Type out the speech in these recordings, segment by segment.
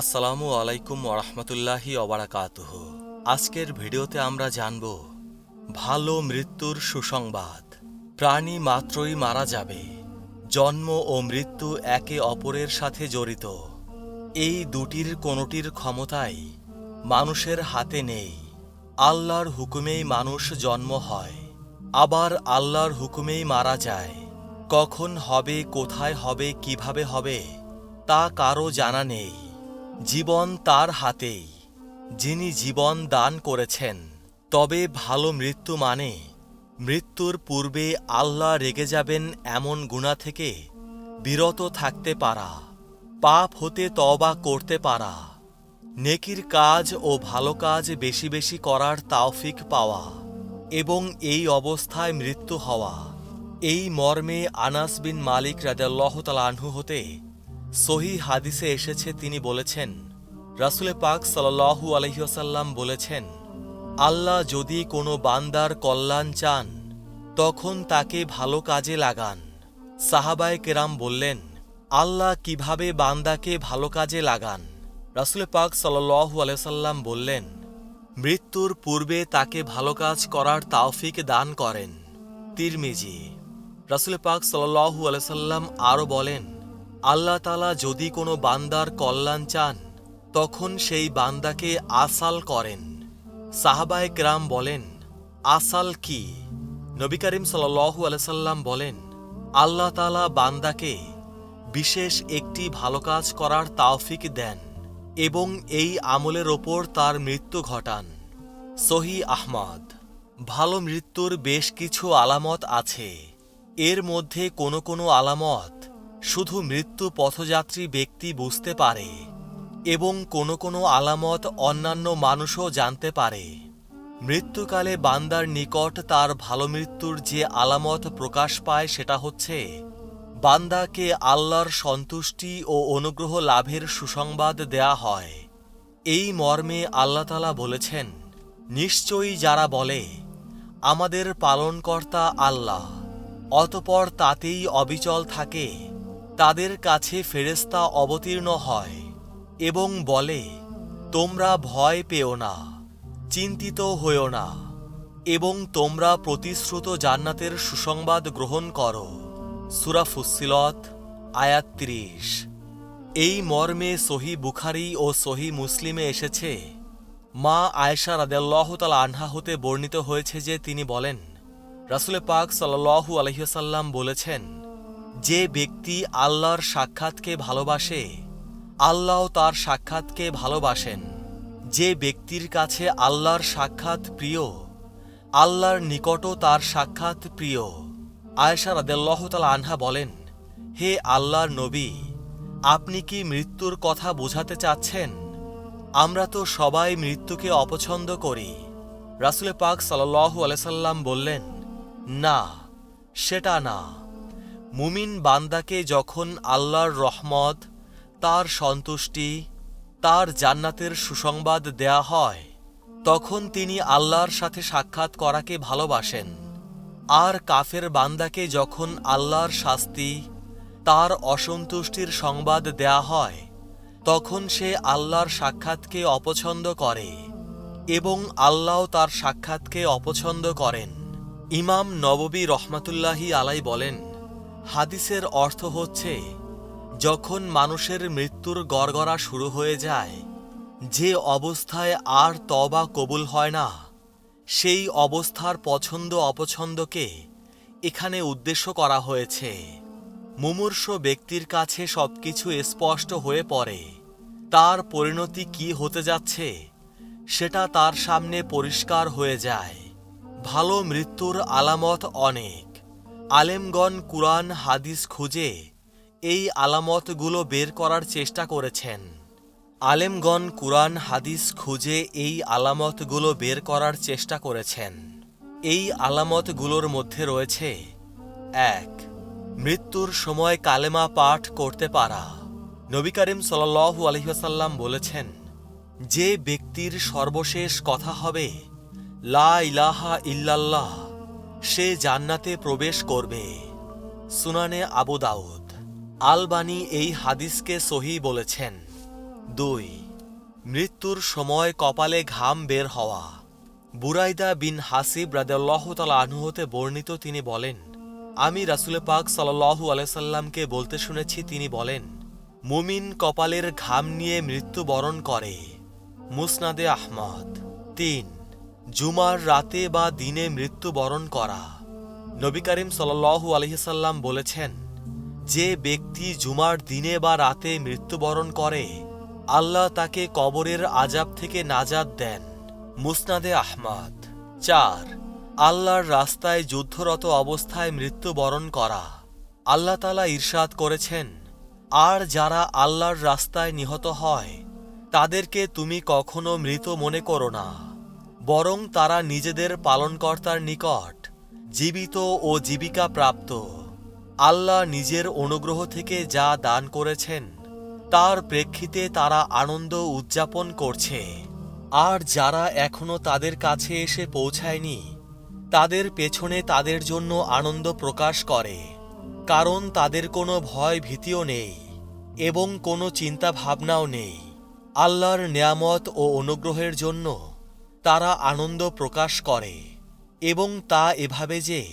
আসসালামু আলাইকুম ওরহমতুল্লাহি অবরাকাতুহ আজকের ভিডিওতে আমরা জানব, ভালো মৃত্যুর সুসংবাদ। প্রাণী মাত্রই মারা যাবে, জন্ম ও মৃত্যু একে অপরের সাথে জড়িত। এই দুটির কোনোটির ক্ষমতাই মানুষের হাতে নেই। আল্লাহর হুকুমেই মানুষ জন্ম হয়, আবার আল্লাহর হুকুমেই মারা যায়। কখন হবে, কোথায় হবে, কীভাবে হবে, তা কারও জানা নেই। জীবন তার হাতেই। যিনি জীবন দান করেছেন, তবে ভালো মৃত্যু মানে মৃত্যুর পূর্বে আল্লাহ রেগে যাবেন এমন গুণা থেকে বিরত থাকতে পারা, পাপ হতে তবা করতে পারা, নেকির কাজ ও ভালো কাজ বেশি বেশি করার তাওফিক পাওয়া এবং এই অবস্থায় মৃত্যু হওয়া। এই মর্মে আনাস বিন মালিক রাজাল্লাহ তালাহু হতে সহি হাদিসে এসেছে, তিনি বলেছেন, রাসুলে পাক সাল্লাহু আলহিহাসাল্লাম বলেছেন, আল্লাহ যদি কোনো বান্দার কল্যাণ চান, তখন তাকে ভালো কাজে লাগান। সাহাবায় কেরাম বললেন, আল্লাহ কীভাবে বান্দাকে ভালো কাজে লাগান? রাসুলে পাক সাল্লাহু আলহাম বললেন, মৃত্যুর পূর্বে তাকে ভালো কাজ করার তাওফিক দান করেন। তিরমিজি, রাসুল পাক সাল্লাহু আলসাল্লাম আরও বলেন আল্লাহ তালা যদি কোনো বান্দার কল্যাণ চান, তখন সেই বান্দাকে আসাল করেন। সাহাবায় ক্রাম বলেন, আসাল কি? নবী করিম সাল্লাহু আলসাল্লাম বলেন, আল্লাহ তালা বান্দাকে বিশেষ একটি ভালো কাজ করার তাওফিক দেন এবং এই আমলের ওপর তার মৃত্যু ঘটান। সহি আহমদ। ভালো মৃত্যুর বেশ কিছু আলামত আছে। এর মধ্যে কোনো কোনো আলামত শুধু মৃত্যু পথযাত্রী ব্যক্তি বুঝতে পারে এবং কোনো কোনো আলামত অন্যান্য মানুষও জানতে পারে। মৃত্যুকালে বান্দার নিকট তার ভালো মৃত্যুর যে আলামত প্রকাশ পায় সেটা হচ্ছে, বান্দাকে আল্লাহর সন্তুষ্টি ও অনুগ্রহ লাভের সুসংবাদ দেয়া হয়। এই মর্মে আল্লাতালা বলেছেন, নিশ্চয়ই যারা বলে, আমাদের পালনকর্তা আল্লাহ অতপর তাতেই অবিচল থাকে। তাদের কাছে ফেরেস্তা অবতীর্ণ হয় এবং বলে, তোমরা ভয় পেও না, চিন্তিত হইও না, এবং তোমরা প্রতিশ্রুত জান্নাতের সুসংবাদ গ্রহণ করো। সুরা ফুসিলত আয়াত ত্রিশ। এই মর্মে সহি বুখারি ও সহি মুসলিমে এসেছে, মা আয়েশা রাদেল্লাহ তাল আনহা হতে বর্ণিত হয়েছে যে তিনি বলেন রাসুলে পাক সাল্লাহু আলহিসাল্লাম বলেছেন যে ব্যক্তি আল্লাহর সাক্ষাৎকে ভালোবাসে, আল্লাহ তার সাক্ষাৎকে ভালোবাসেন। যে ব্যক্তির কাছে আল্লাহর সাক্ষাৎ প্রিয়, আল্লাহর নিকটও তার সাক্ষাৎ প্রিয়। আয়েশা রাদেল্লাহ তাল আনহা বলেন, হে আল্লাহর নবী, আপনি কি মৃত্যুর কথা বোঝাতে চাচ্ছেন? আমরা তো সবাই মৃত্যুকে অপছন্দ করি। রাসুলে পাক সাল্লাহু আলাইসাল্লাম বললেন, না, সেটা না। মুমিন বান্দাকে যখন আল্লাহর রহমত, তার সন্তুষ্টি, তার জান্নাতের সুসংবাদ দেয়া হয়, তখন তিনি আল্লাহর সাথে সাক্ষাৎ করাকে ভালোবাসেন। আর কাফের বান্দাকে যখন আল্লাহর শাস্তি, তার অসন্তুষ্টির সংবাদ দেয়া হয়, তখন সে আল্লাহর সাক্ষাৎকে অপছন্দ করে এবং আল্লাহ তার সাক্ষাৎকে অপছন্দ করেন। ইমাম নববী রহমাতুল্লাহি আলাই বলেন হাদিসের অর্থ হচ্ছে, যখন মানুষের মৃত্যুর গড়গড়া শুরু হয়ে যায়, যে অবস্থায় আর তবা কবুল হয় না, সেই অবস্থার পছন্দ অপছন্দকে এখানে উদ্দেশ্য করা হয়েছে। মুমূর্ষ ব্যক্তির কাছে সবকিছু স্পষ্ট হয়ে পড়ে, তার পরিণতি কি হতে যাচ্ছে, সেটা তার সামনে পরিষ্কার হয়ে যায়। ভালো মৃত্যুর আলামত অনেক। আলেমগণ কুরআন, হাদিস খুঁজে এই আলামতগুলো বের করার চেষ্টা করেছেন। আলেমগণ কুরআন, হাদিস খুঁজে এই আলামতগুলো বের করার চেষ্টা করেছেন। এই আলামতগুলোর মধ্যে রয়েছে, এক, মৃত্যুর সময় কালেমা পাঠ করতে পারা। নবী করিম সাল্লাহু আলহিহাসাল্লাম বলেছেন, যে ব্যক্তির সর্বশেষ কথা হবে, লা ইলাহা ইল্লাল্লাহ সে জান্নাতে প্রবেশ করবে। সুনানে আবু দাউদ। আলবানি এই হাদিসকে সহি বলেছেন। দুই। মৃত্যুর সময় কপালে ঘাম বের হওয়া। বুরাইদা বিন হাসিব রাদেল্লাহ তালা আনহু হতে বর্ণিত তিনি বলেন, আমি রাসুলে পাক সাল্লাহু আলাইসাল্লামকে বলতে শুনেছি, তিনি বলেন, মুমিন কপালের ঘাম নিয়ে মৃত্যুবরণ করে। মুসনাদে আহমদ। তিন। জুমার রাতে বা দিনে মৃত্যুবরণ করা। নবী করিম সাল্লাহু আলহিসাল্লাম বলেছেন, যে ব্যক্তি জুমার দিনে বা রাতে মৃত্যুবরণ করে, আল্লাহ তাকে কবরের আজাব থেকে নাজাদ দেন। মুসনাদে আহমদ। চার, আল্লাহর রাস্তায় যুদ্ধরত অবস্থায় মৃত্যুবরণ করা। আল্লাহ তালা ঈর্ষাদ করেছেন, আর যারা আল্লাহর রাস্তায় নিহত হয়, তাদেরকে তুমি কখনো মৃত মনে করো না। বরং তারা নিজেদের পালনকর্তার নিকট জীবিত ও জীবিকা প্রাপ্ত। আল্লাহ নিজের অনুগ্রহ থেকে যা দান করেছেন, তার প্রেক্ষিতে তারা আনন্দ উদযাপন করছে। আর যারা এখনও তাদের কাছে এসে পৌঁছায়নি, তাদের পেছনে তাদের জন্য আনন্দ প্রকাশ করে, কারণ তাদের কোনো ভয় ভীতিও নেই এবং কোনো চিন্তা ভাবনাও নেই। আল্লাহর নিয়ামত ও অনুগ্রহের জন্য তারা আনন্দ প্রকাশ করে এবং তা এভাবে যে,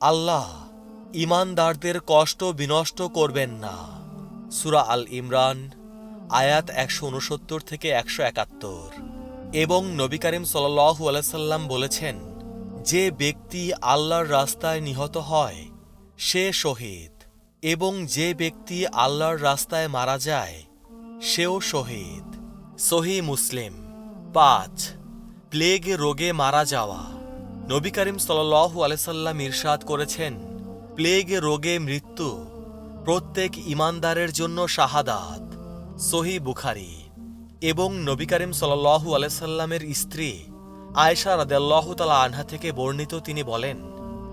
আল্লাহ ইমানদারদের কষ্ট বিনষ্ট করবেন না। সুরা আল ইমরান, আয়াত একশো উনসত্তর থেকে একশো একাত্তর। এবং নবী করিম সাল্লাহু বলেছেন, যে ব্যক্তি আল্লাহর রাস্তায় নিহত হয়, সে শহীদ। এবং যে ব্যক্তি আল্লাহর রাস্তায় মারা যায়, সেও শহীদ। সহি মুসলিম, পাঁচ প্লেগ রোগে মারা যাওয়া। নবী করিম সাল্লাহু আলাইসাল্লাম ইরশাদ করেছেন, প্লেগ রোগে মৃত্যু প্রত্যেক ইমানদারের জন্য শাহাদাত। সহি বুখারি। এবং নবী করিম সাল্লাহু আলাইসাল্লামের স্ত্রী আয়সা রাদেল্লাহ তালা আনহা থেকে বর্ণিত তিনি বলেন,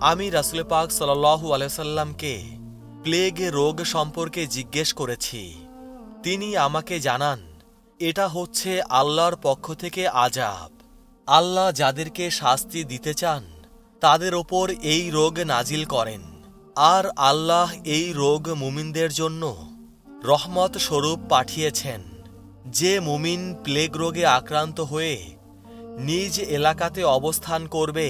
আমি রাসুল পাক সাল্লাহু আলাইসাল্লামকে প্লেগ রোগ সম্পর্কে জিজ্ঞেস করেছি। তিনি আমাকে জানান, এটা হচ্ছে আল্লাহর পক্ষ থেকে আজাব আল্লাহ যাদেরকে শাস্তি দিতে চান, তাদের ওপর এই রোগ নাজিল করেন। আর আল্লাহ এই রোগ মুমিনদের জন্য রহমত স্বরূপ পাঠিয়েছেন। যে মুমিন প্লেগ রোগে আক্রান্ত হয়ে নিজ এলাকাতে অবস্থান করবে,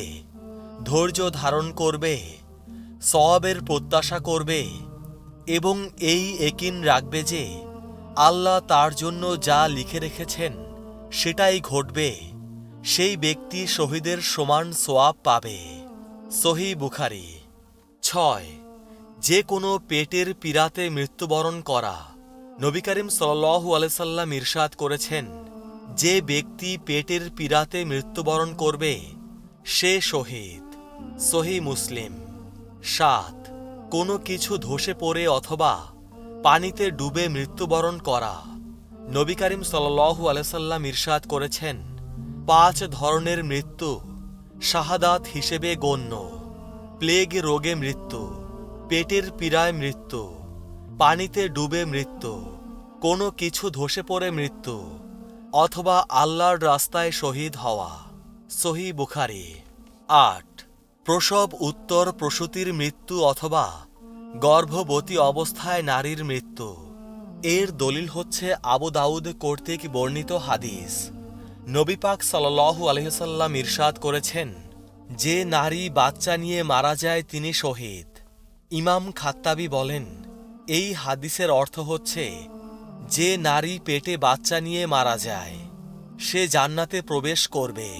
ধৈর্য ধারণ করবে, সওয়াবের প্রত্যাশা করবে এবং এই একিন রাখবে যে আল্লাহ তার জন্য যা লিখে রেখেছেন সেটাই ঘটবে। সেই ব্যক্তি শহীদের সমান সোয়াব পাবে। সহি বুখারি। ছয়। যে কোনো পেটের পীড়াতে মৃত্যুবরণ করা। নবী করিম সাল্লাহু আলাইসাল্লাম ইরশাদ করেছেন, যে ব্যক্তি পেটের পীড়াতে মৃত্যুবরণ করবে, সে শহীদ। সহি মুসলিম। সাত। কোনো কিছু ধসে পড়ে অথবা পানিতে ডুবে মৃত্যুবরণ করা। নবী করিম সাল্লাহু আলাইসাল্লাম ইরশাদ করেছেন পাঁচ ধরনের মৃত্যু শাহাদাত হিসেবে গণ্য। প্লেগ রোগে মৃত্যু, পেটের পীড়ায় মৃত্যু, পানিতে ডুবে মৃত্যু, কোনো কিছু ধসে পড়ে মৃত্যু, অথবা আল্লাহর রাস্তায় শহীদ হওয়া। সহি বুখারি। আট, প্রসব উত্তর প্রসূতির মৃত্যু অথবা গর্ভবতী অবস্থায় নারীর মৃত্যু। এর দলিল হচ্ছে আবু দাউদ কর্তৃক বর্ণিত হাদিস। নবী পাক সাল্লাহু আলহিসাল্লাম ইরশাদ করেছেন, যে নারী বাচ্চা নিয়ে মারা যায় তিনি শহীদ। ইমাম খাত্তাবি বলেন, এই হাদিসের অর্থ হচ্ছে, যে নারী পেটে বাচ্চা নিয়ে মারা যায়, সে জান্নাতে প্রবেশ করবে।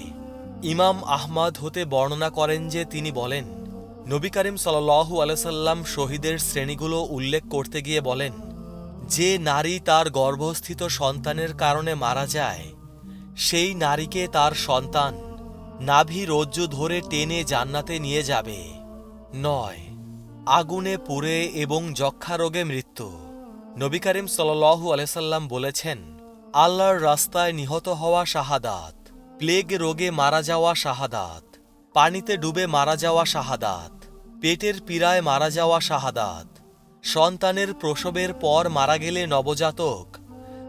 ইমাম আহমদ হতে বর্ণনা করেন যে তিনি বলেন, নবী করিম সাল্লাহু আলসাল্লাম শহীদের শ্রেণীগুলো উল্লেখ করতে গিয়ে বলেন, যে নারী তার গর্ভস্থিত সন্তানের কারণে মারা যায় সেই নারীকে তার সন্তান নাভি রজ্জু ধরে টেনে জান্নাতে নিয়ে যাবে। নয়, আগুনে পুড়ে এবং যক্ষা রোগে মৃত্যু। নবী করিম সাল্লু আলাইসাল্লাম বলেছেন, আল্লাহর রাস্তায় নিহত হওয়া শাহাদাত, প্লেগ রোগে মারা যাওয়া শাহাদাত, পানিতে ডুবে মারা যাওয়া শাহাদাত, পেটের পীড়ায় মারা যাওয়া শাহাদাত, সন্তানের প্রসবের পর মারা গেলে নবজাতক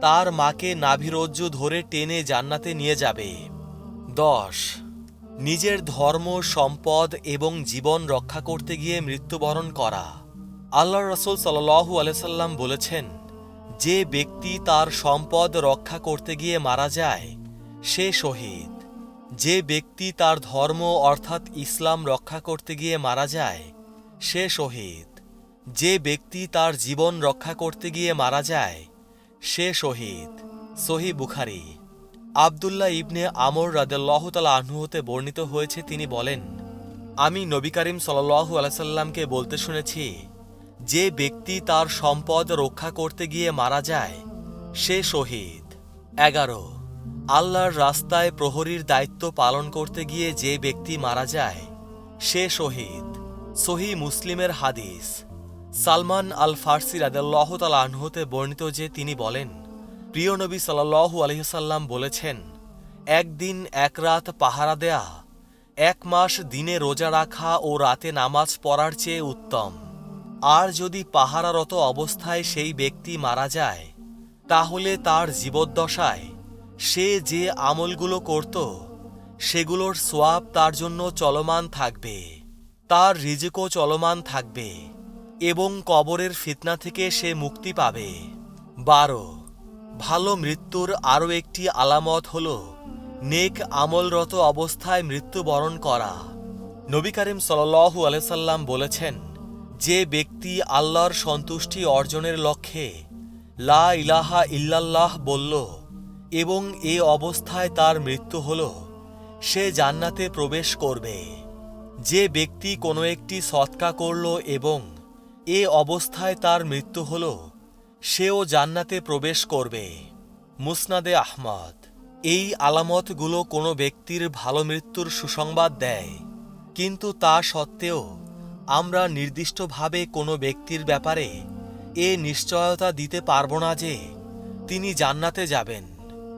তার মাকে নাভিরজ্জু ধরে টেনে জান্নাতে নিয়ে যাবে। দশ। নিজের ধর্ম, সম্পদ এবং জীবন রক্ষা করতে গিয়ে মৃত্যুবরণ করা। আল্লাহ রসুল সাল্লাহু আলাইসাল্লাম বলেছেন, যে ব্যক্তি তার সম্পদ রক্ষা করতে গিয়ে মারা যায়, সে শহীদ। যে ব্যক্তি তার ধর্ম অর্থাৎ ইসলাম রক্ষা করতে গিয়ে মারা যায়, সে শহীদ। যে ব্যক্তি তার জীবন রক্ষা করতে গিয়ে মারা যায় সে শহীদ। সহি বুখারি। আবদুল্লাহ ইবনে আমর রাদেল্লাহ তালা বর্ণিত হয়েছে, তিনি বলেন, আমি নবী করিম সাল্লাল্লাহু আলাইসাল্লামকে বলতে শুনেছি, যে ব্যক্তি তার সম্পদ রক্ষা করতে গিয়ে মারা যায়, সে শহীদ। এগারো, আল্লাহর রাস্তায় প্রহরীর দায়িত্ব পালন করতে গিয়ে যে ব্যক্তি মারা যায়, সে শহীদ। সহি মুসলিমের হাদিস। সালমান আল ফার্সি রাদাল্লাহ তালা আনহতে বর্ণিত যে তিনি বলেন, প্রিয় নবী সাল্লাল্লাহু আলহিসাল্লাম বলেছেন, একদিন এক রাত পাহারা দেয়া, এক মাস দিনে রোজা রাখা ও রাতে নামাজ পড়ার চেয়ে উত্তম। আর যদি পাহারারত অবস্থায় সেই ব্যক্তি মারা যায়, তাহলে তার জীবদ্দশায় সে যে আমলগুলো করত, সেগুলোর সোয়াব তার জন্য চলমান থাকবে, তার রিজিকও চলমান থাকবে। এবং কবরের ফিতনা থেকে সে মুক্তি পাবে। বারো, ভালো মৃত্যুর আরও একটি আলামত হল নেক আমলরত অবস্থায় মৃত্যুবরণ করা। নবী করিম সাল্লু আলাইসাল্লাম বলেছেন, যে ব্যক্তি আল্লাহর সন্তুষ্টি অর্জনের লক্ষ্যে লা ইলাহা ইল্লাল্লাহ বলল এবং এ অবস্থায় তার মৃত্যু হল, সে জান্নাতে প্রবেশ করবে। যে ব্যক্তি কোনো একটি সৎকা করল এবং এ অবস্থায় তার মৃত্যু হল। সেও জান্নাতে প্রবেশ করবে। মুসনাদে আহমদ। এই আলামতগুলো কোনো ব্যক্তির ভালো মৃত্যুর সুসংবাদ দেয়। কিন্তু তা সত্ত্বেও আমরা নির্দিষ্টভাবে কোনো ব্যক্তির ব্যাপারে এ নিশ্চয়তা দিতে পারব না যে তিনি জান্নাতে যাবেন।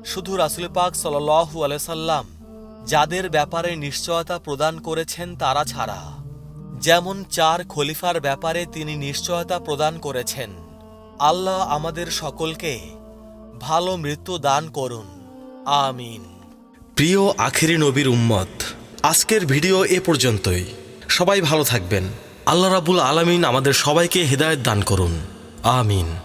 শুধু রাসুল পাক সাল্লু আলসাল্লাম যাদের ব্যাপারে নিশ্চয়তা প্রদান করেছেন তারা ছাড়া। যেমন চার খলিফার ব্যাপারে তিনি নিশ্চয়তা প্রদান করেছেন। আল্লাহ আমাদের সকলকে ভালো মৃত্যু দান করুন। আমিন। প্রিয় আখেরি নবীর উম্মত, আজকের ভিডিও এ পর্যন্তই। সবাই ভালো থাকবেন। আল্লাহ রাবুল আলমিন আমাদের সবাইকে হৃদায়ত দান করুন। আমিন।